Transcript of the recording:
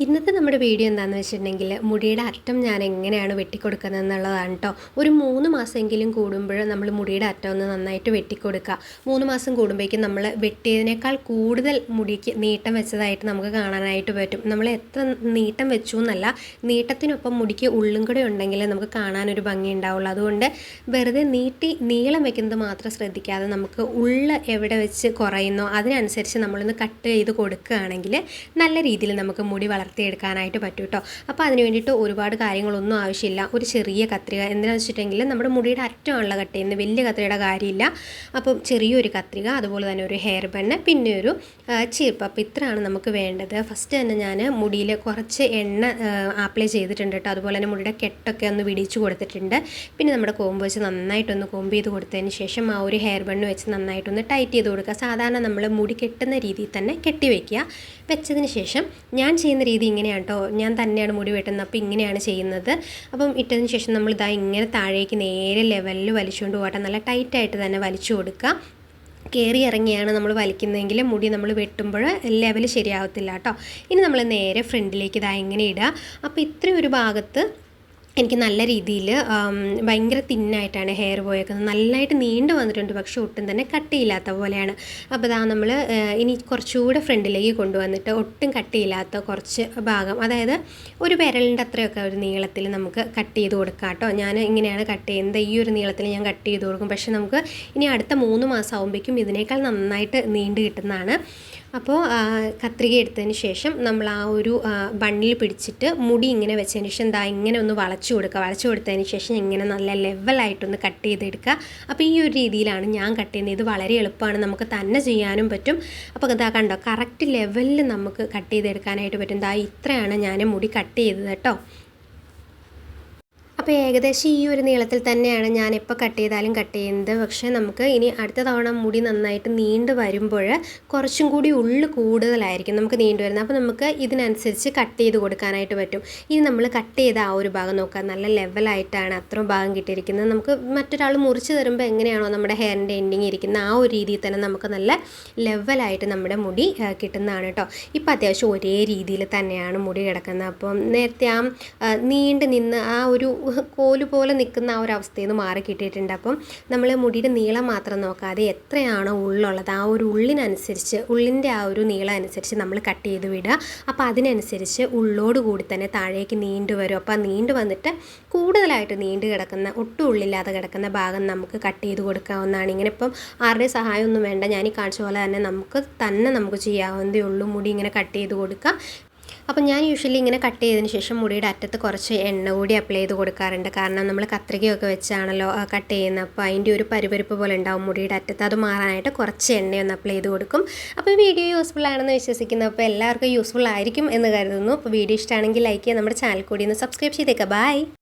ഇന്നത്തെ നമ്മുടെ വീഡിയോ എന്താണെന്ന് വെച്ചിട്ടുണ്ടെങ്കിൽ മുടിയുടെ അറ്റം ഞാൻ എങ്ങനെയാണ് വെട്ടിക്കൊടുക്കുന്നത് എന്നുള്ളതാണ് കേട്ടോ ഒരു മൂന്ന് മാസമെങ്കിലും കൂടുമ്പോൾ നമ്മൾ മുടിയുടെ അറ്റം ഒന്ന് നന്നായിട്ട് വെട്ടിക്കൊടുക്കുക. മൂന്ന് മാസം കൂടുമ്പോഴേക്കും നമ്മൾ വെട്ടിയതിനേക്കാൾ കൂടുതൽ മുടിക്ക് നീട്ടം വെച്ചതായിട്ട് നമുക്ക് കാണാനായിട്ട് പറ്റും. നമ്മൾ എത്ര നീട്ടം വെച്ചു എന്നല്ല നീട്ടത്തിനൊപ്പം മുടിക്ക് ഉള്ളും കൂടെ ഉണ്ടെങ്കിൽ നമുക്ക് കാണാനൊരു ഭംഗി ഉണ്ടാവുള്ളൂ. അതുകൊണ്ട് വെറുതെ നീട്ടി നീളം വെക്കുന്നത് മാത്രം ശ്രദ്ധിക്കാതെ നമുക്ക് ഉള്ള എവിടെ വെച്ച് കുറയുന്നോ അതിനനുസരിച്ച് നമ്മളൊന്ന് കട്ട് ചെയ്ത് കൊടുക്കുകയാണെങ്കിൽ നല്ല രീതിയിൽ നമുക്ക് മുടി വളർത്തിയെടുക്കാനായിട്ട് പറ്റും കേട്ടോ അപ്പോൾ അതിന് വേണ്ടിയിട്ട് ഒരുപാട് കാര്യങ്ങളൊന്നും ആവശ്യമില്ല. ഒരു ചെറിയ കത്രിക. എന്തിനാണെന്ന് വെച്ചിട്ടുണ്ടെങ്കിൽ നമ്മുടെ മുടിയുടെ അറ്റമുള്ള കട്ട് ചെയ്യുന്ന വലിയ കത്രികയുടെ കാര്യമില്ല. അപ്പം ചെറിയൊരു കത്രിക അതുപോലെ തന്നെ ഒരു ഹെയർ ബണ്ണ് പിന്നെ ഒരു ചീർപ്പ് അപ്പോൾ ഇത്രയാണ് നമുക്ക് വേണ്ടത്. ഫസ്റ്റ് തന്നെ ഞാൻ മുടിയിൽ കുറച്ച് എണ്ണ ആപ്ലൈ ചെയ്തിട്ടുണ്ട് കേട്ടോ അതുപോലെ തന്നെ മുടിയുടെ കെട്ടൊക്കെ ഒന്ന് വിടിച്ചു കൊടുത്തിട്ടുണ്ട്. പിന്നെ നമ്മുടെ കോമ്പ് വെച്ച് നന്നായിട്ടൊന്ന് കോമ്പ് ചെയ്ത് കൊടുത്തതിന് ശേഷം ആ ഒരു ഹെയർ ബണ്ണ് വെച്ച് നന്നായിട്ടൊന്ന് ടൈറ്റ് ചെയ്ത് കൊടുക്കുക. സാധാരണ നമ്മൾ മുടി കെട്ടുന്ന രീതിയിൽ തന്നെ കെട്ടി വയ്ക്കുക വെച്ചതിന് ശേഷം ഞാൻ ചെയ്യുന്ന രീതി ഇങ്ങനെയാണ് കേട്ടോ ഞാൻ തന്നെയാണ് മുടി വെട്ടുന്നത്. അപ്പോൾ ഇങ്ങനെയാണ് ചെയ്യുന്നത്. അപ്പം ഇട്ടതിന് ശേഷം നമ്മൾ ഇതാ ഇങ്ങനെ താഴേക്ക് നേരെ ലെവലിൽ വലിച്ചുകൊണ്ട് പോകട്ടെ നല്ല ടൈറ്റായിട്ട് തന്നെ വലിച്ചു കൊടുക്കുക. കയറി ഇറങ്ങിയാണ് നമ്മൾ വലിക്കുന്നതെങ്കിൽ മുടി നമ്മൾ വെട്ടുമ്പോൾ ലെവൽ ശരിയാവത്തില്ല കേട്ടോ ഇനി നമ്മൾ നേരെ ഫ്രണ്ടിലേക്ക് ഇതാ ഇങ്ങനെ ഇടുക. അപ്പോൾ ഇത്രയും ഒരു ഭാഗത്ത് എനിക്ക് നല്ല രീതിയിൽ ഭയങ്കര തിന്നായിട്ടാണ് ഹെയർ പോയേക്കുന്നത് നല്ലതായിട്ട് നീണ്ടു വന്നിട്ടുണ്ട്. പക്ഷെ ഒട്ടും തന്നെ കട്ടിയില്ലാത്ത പോലെയാണ്. അപ്പോൾ ഇതാ നമ്മൾ ഇനി കുറച്ചുകൂടെ ഫ്രണ്ടിലേക്ക് കൊണ്ടുവന്നിട്ട് ഒട്ടും കട്ടിയില്ലാത്ത കുറച്ച് ഭാഗം അതായത് ഒരു വിരലിന്റെ അത്രയൊക്കെ ഒരു നീളത്തിൽ നമുക്ക് കട്ട് ചെയ്ത് കൊടുക്കാം കേട്ടോ. ഞാൻ ഇങ്ങനെയാണ് കട്ട് ചെയ്യുന്നത്. ഈ ഒരു നീളത്തിൽ ഞാൻ കട്ട് ചെയ്ത് കൊടുക്കും. പക്ഷെ നമുക്ക് ഇനി അടുത്ത മൂന്ന് മാസം ആകുമ്പോഴേക്കും ഇതിനേക്കാൾ നന്നായിട്ട് നീണ്ടു കിട്ടുന്നതാണ്. അപ്പോൾ കത്രിക എടുത്തതിന് ശേഷം നമ്മൾ ആ ഒരു ബണ്ണിൽ പിടിച്ചിട്ട് മുടി ഇങ്ങനെ വെച്ചതിന് ശേഷം എന്താ ഇങ്ങനെ ഒന്ന് വളച്ചു കൊടുക്കുക. വളച്ചു കൊടുത്തതിന് ശേഷം ഇങ്ങനെ നല്ല ലെവലായിട്ടൊന്ന് കട്ട് ചെയ്തെടുക്കുക. അപ്പോൾ ഈ ഒരു രീതിയിലാണ് ഞാൻ കട്ട് ചെയ്യുന്നത്. ഇത് വളരെ എളുപ്പമാണ്. നമുക്ക് തന്നെ ചെയ്യാനും പറ്റും. അപ്പോൾ ഇതാ കണ്ടോ കറക്റ്റ് ലെവലിൽ നമുക്ക് കട്ട് ചെയ്തെടുക്കാനായിട്ട് പറ്റും. ഇതാ ഇത്രയാണ് ഞാൻ മുടി കട്ട് ചെയ്തത് കേട്ടോ. അപ്പോൾ ഏകദേശം ഈ ഒരു നീളത്തിൽ തന്നെയാണ് ഞാൻ എപ്പോൾ കട്ട് ചെയ്താലും കട്ട് ചെയ്യുന്നത്. പക്ഷേ നമുക്ക് ഇനി അടുത്ത തവണ മുടി നന്നായിട്ട് നീണ്ടു വരുമ്പോൾ കുറച്ചും കൂടി ഉള്ളു കൂടുതലായിരിക്കും നമുക്ക് നീണ്ടു വരുന്നത്. അപ്പോൾ നമുക്ക് ഇതിനനുസരിച്ച് കട്ട് ചെയ്ത് കൊടുക്കാനായിട്ട് പറ്റും. ഇനി നമ്മൾ കട്ട് ചെയ്ത ആ ഒരു ഭാഗം നോക്കാം. നല്ല ലെവലായിട്ടാണ് അത്രയും ഭാഗം കിട്ടിയിരിക്കുന്നത്. നമുക്ക് മറ്റൊരാൾ മുറിച്ച് തരുമ്പോൾ എങ്ങനെയാണോ നമ്മുടെ ഹെയറിന്റെ എൻഡിങ് ഇരിക്കുന്ന ആ ഒരു രീതിയിൽ തന്നെ നമുക്ക് നല്ല ലെവലായിട്ട് നമ്മുടെ മുടി കിട്ടുന്നതാണ് കേട്ടോ ഇപ്പോൾ അത്യാവശ്യം ഒരേ രീതിയിൽ തന്നെയാണ് മുടി കിടക്കുന്നത്. അപ്പം നേരത്തെ ആ നീണ്ട് നിന്ന് ആ ഒരു കോൽ പോലെ നിൽക്കുന്ന ആ ഒരു അവസ്ഥയിൽ നിന്ന് മാറി കിട്ടിയിട്ടുണ്ട്. അപ്പം നമ്മൾ മുടിയുടെ നീളം മാത്രം നോക്കാതെ എത്രയാണോ ഉള്ളുള്ളത് ആ ഒരു ഉള്ളിനനുസരിച്ച് ഉള്ളിന്റെ ആ ഒരു നീളം അനുസരിച്ച് നമ്മൾ കട്ട് ചെയ്ത് വിടുക. അപ്പോൾ അതിനനുസരിച്ച് ഉള്ളോട് കൂടി തന്നെ താഴേക്ക് നീണ്ടു വരും. അപ്പോൾ നീണ്ടു വന്നിട്ട് കൂടുതലായിട്ട് നീണ്ടു കിടക്കുന്ന ഒട്ടും ഉള്ളില്ലാതെ കിടക്കുന്ന ഭാഗം നമുക്ക് കട്ട് ചെയ്ത് കൊടുക്കാവുന്നതാണ്. ഇങ്ങനെ ഇപ്പം ആരുടെ സഹായമൊന്നും വേണ്ട. ഞാൻ ഈ കാണിച്ച പോലെ തന്നെ നമുക്ക് തന്നെ നമുക്ക് ചെയ്യാവുന്നതേ ഉള്ളൂ. മുടി ഇങ്ങനെ കട്ട് ചെയ്ത് കൊടുക്കുക അപ്പോൾ ഞാൻ യൂഷ്വലി ഇങ്ങനെ കട്ട് ചെയ്തതിന് ശേഷം മുടിയുടെ അറ്റത്ത് കുറച്ച് എണ്ണ കൂടി അപ്ലൈ ചെയ്ത് കൊടുക്കാറുണ്ട്. കാരണം നമ്മൾ കത്രികയൊക്കെ വെച്ചാണല്ലോ കട്ട് ചെയ്യുന്നത് അപ്പോൾ അതിന്റെ ഒരു പരിപരിപ്പ് പോലെ ഉണ്ടാവും മുടിയുടെ അറ്റത്ത്. അത് മാറാനായിട്ട് കുറച്ച് എണ്ണയൊന്ന് അപ്ലൈ ചെയ്ത് കൊടുക്കും. അപ്പോൾ വീഡിയോ യൂസ്ഫുൾ ആണെന്ന് വിശ്വസിക്കുന്നു. അപ്പോൾ എല്ലാവർക്കും യൂസ്ഫുൾ ആയിരിക്കും എന്ന് കരുതുന്നു. അപ്പോൾ വീഡിയോ ഇഷ്ടമാണെങ്കിൽ ലൈക്ക് ചെയ്യുക. നമ്മുടെ ചാനൽ കൂടി ഒന്ന് സബ്സ്ക്രൈബ് ചെയ്തേക്കാം. ബൈ